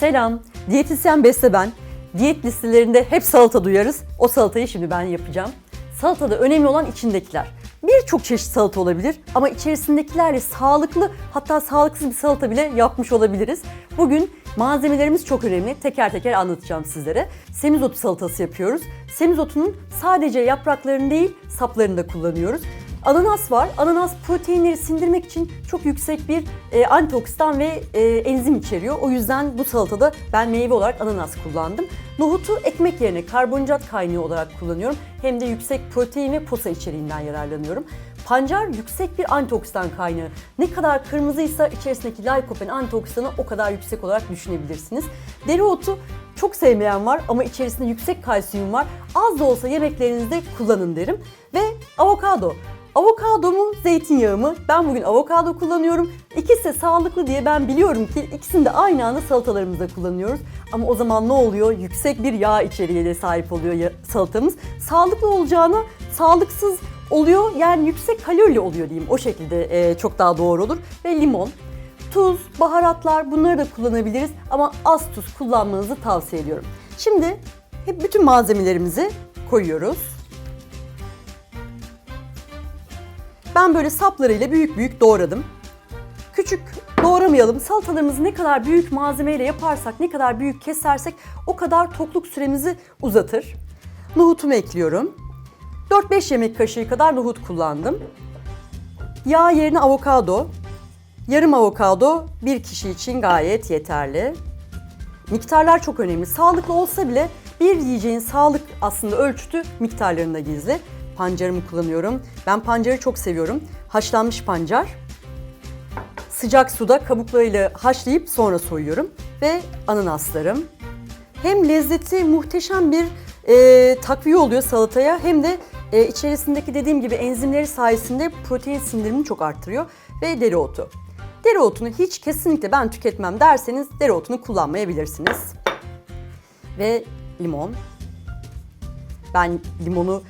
Selam, diyetisyen Beste ben. Diyet listelerinde hep salata duyarız. O salatayı şimdi ben yapacağım. Salatada önemli olan içindekiler. Birçok çeşit salata olabilir ama içerisindekilerle sağlıklı hatta sağlıksız bir salata bile yapmış olabiliriz. Bugün malzemelerimiz çok önemli. Teker teker anlatacağım sizlere. Semizotu salatası yapıyoruz. Semizotunun sadece yapraklarını değil saplarını da kullanıyoruz. Ananas var. Ananas proteinleri sindirmek için çok yüksek bir e, antioksidan ve e, enzim içeriyor. O yüzden bu salatada ben meyve olarak ananas kullandım. Nohutu ekmek yerine karbonhidrat kaynağı olarak kullanıyorum. Hem de yüksek protein ve posa içeriğinden yararlanıyorum. Pancar yüksek bir antioksidan kaynağı. Ne kadar kırmızıysa içerisindeki lykopen antioksidanı o kadar yüksek olarak düşünebilirsiniz. Dereotu çok sevmeyen var ama içerisinde yüksek kalsiyum var. Az da olsa yemeklerinizde kullanın derim. Ve avokado. Avokado mu, zeytinyağı mı? Ben bugün avokado kullanıyorum. İkisi de sağlıklı diye ben biliyorum ki ikisini de aynı anda salatalarımızda kullanıyoruz. Ama o zaman ne oluyor? Yüksek bir yağ içeriğine sahip oluyor salatamız. Sağlıklı olacağına sağlıksız oluyor. Yani yüksek kalorili oluyor diyeyim. O şekilde e, çok daha doğru olur. Ve limon. Tuz, baharatlar bunları da kullanabiliriz ama az tuz kullanmanızı tavsiye ediyorum. Şimdi hep bütün malzemelerimizi koyuyoruz. Ben böyle saplarıyla büyük büyük doğradım. Küçük doğramayalım. Salatalarımızı ne kadar büyük malzemeyle yaparsak, ne kadar büyük kesersek o kadar tokluk süremizi uzatır. Nohutumu ekliyorum. 4-5 yemek kaşığı kadar nohut kullandım. Yağ yerine avokado. Yarım avokado bir kişi için gayet yeterli. Miktarlar çok önemli. Sağlıklı olsa bile bir yiyeceğin sağlık aslında ölçütü miktarlarında gizli. Pancarımı kullanıyorum. Ben pancarı çok seviyorum. Haşlanmış pancar. Sıcak suda kabuklarıyla haşlayıp sonra soyuyorum. Ve ananaslarım. Hem lezzeti muhteşem bir e, takviye oluyor salataya hem de e, içerisindeki dediğim gibi enzimleri sayesinde protein sindirimini çok arttırıyor. Ve dereotu. Dereotunu hiç kesinlikle ben tüketmem derseniz dereotunu kullanmayabilirsiniz. Ve limon. Ben limonu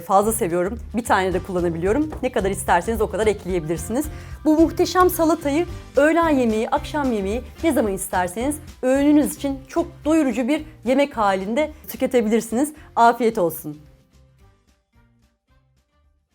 fazla seviyorum. Bir tane de kullanabiliyorum. Ne kadar isterseniz o kadar ekleyebilirsiniz. Bu muhteşem salatayı öğlen yemeği, akşam yemeği ne zaman isterseniz öğününüz için çok doyurucu bir yemek halinde tüketebilirsiniz. Afiyet olsun.